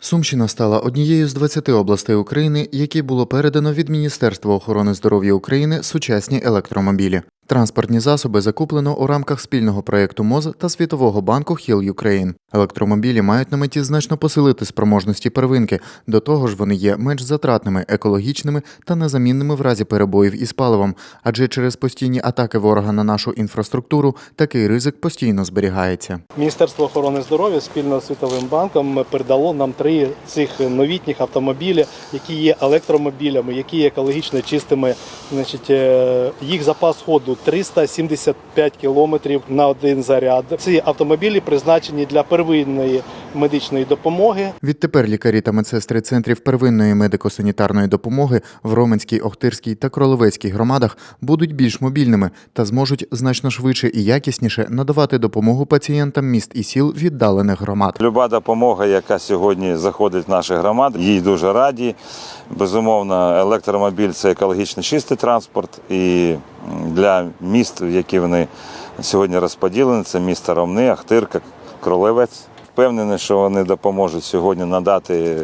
Сумщина стала однією з 20 областей України, які було передано від Міністерства охорони здоров'я України сучасні електромобілі. Транспортні засоби закуплено у рамках спільного проєкту МОЗ та Світового банку Hill Ukraine. Електромобілі мають на меті значно посилити спроможності первинки. До того ж, вони є менш затратними, екологічними та незамінними в разі перебоїв із паливом, адже через постійні атаки ворога на нашу інфраструктуру такий ризик постійно зберігається. Міністерство охорони здоров'я спільно з Світовим банком передало нам три цих новітніх автомобілі, які є електромобілями, які є екологічно чистими. Значить, е, їх запас ходу 375 кілометрів на один заряд. Ці автомобілі призначені для первинної медичної допомоги. Відтепер лікарі та медсестри центрів первинної медико-санітарної допомоги в Роменській, Охтирській та Кролевецькій громадах будуть більш мобільними та зможуть значно швидше і якісніше надавати допомогу пацієнтам міст і сіл віддалених громад. Люба допомога, яка сьогодні заходить в наші громади, їй дуже раді. Безумовно, електромобіль це екологічно чистий транспорт. І для міст, які вони сьогодні розподілені, це міста Ромни, Ахтирка, Кролевець. Впевнений, що вони допоможуть сьогодні надати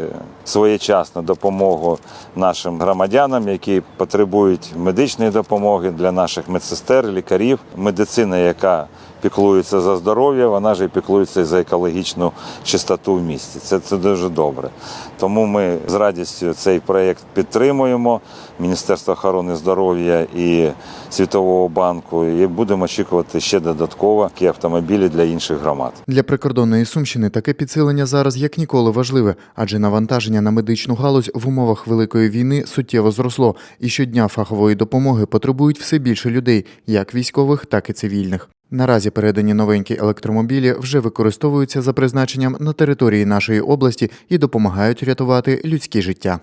своєчасну допомогу нашим громадянам, які потребують медичної допомоги для наших медсестер, лікарів. Медицина, яка піклується за здоров'я, вона ж і піклується за екологічну чистоту в місті. Це, це дуже добре. Тому ми з радістю цей проєкт підтримуємо. Міністерство охорони здоров'я і Світового банку, і будемо очікувати ще додатково такі автомобілі для інших громад. Для прикордонної Сумщини таке підсилення зараз як ніколи важливе, адже навантаження на медичну галузь в умовах великої війни суттєво зросло, і щодня фахової допомоги потребують все більше людей, як військових, так і цивільних. Наразі передані новенькі електромобілі вже використовуються за призначенням на території нашої області і допомагають рятувати людські життя.